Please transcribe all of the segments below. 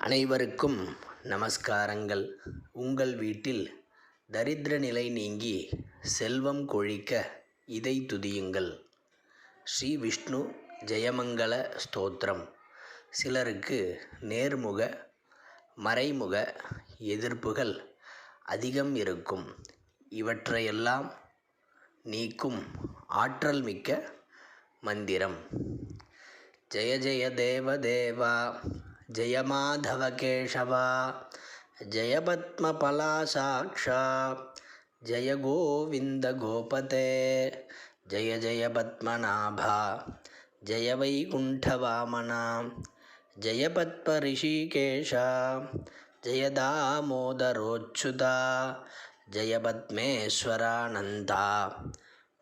அனைவருக்கும் நமஸ்காரங்கள். உங்கள் வீட்டில் தரித்திர நிலை நீங்கி செல்வம் கொழிக்க இதை துதியுங்கள். ஸ்ரீ விஷ்ணு ஜெயமங்கள ஸ்தோத்திரம். சிலருக்கு நேர்முக மறைமுக எதிர்ப்புகள் அதிகம் இருக்கும். இவற்றையெல்லாம் நீக்கும் ஆற்றல் மிக்க மந்திரம். ஜெய ஜெய தேவ தேவா. जयमाधवकेशव जयपद्मपलासाक्षा जय जय गोविन्दगोपते जय जय पद्मनाभा। जय वैकुण्ठवामना। जयपद्मऋषिकेश जय दामोदरोच्छुता जय पद्मेश्वरानन्दा।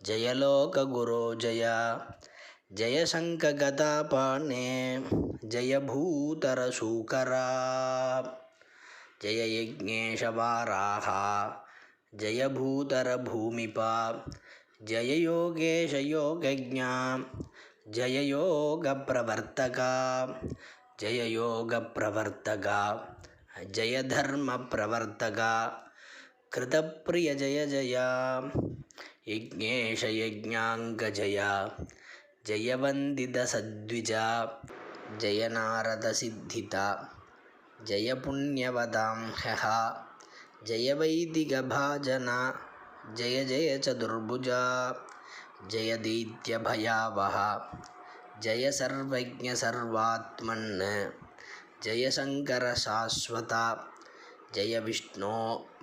जयलोकगुरोजया ஜெய தாமோதரோச்சுதா ஜெய பத்மேஸ்வரானந்தா ஜெய லோககுரோ ஜெய ஜெய சங்ககதாபாணே ஜெய பூதரசூகரா ஜெய யஜ்ஞேஷவாராஹா ஜெய பூதரபூமிபா ஜெய யோகேஷ யோகஜா ஜெய யோகப்பிரவர்த்தகா ஜெய யோகப்பிரவர்த்தகா ஜெய தர்மப்பிரவர்த்தகா कृतप्रिय जय जया ಜಯವಂದಿದ ಸದ್ವಿಜ जय नारद सिद्धिता ಜಯ ಜಯ जय जयदीत्यभयावः जयसर्वज्ञसर्वात्मन् जयशङ्करशाश्वत जय सर्वज्ञ सर्वात्म जय शंक शाश्वता, जय विष्णु विष्णो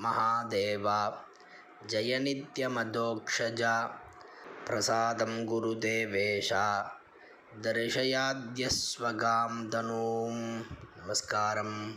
महादेव जयनित्यमदोक्षज प्रसादं गुरुदेवेशा। दर्शयाद्यस्वगां धनूं। नमस्कारम्।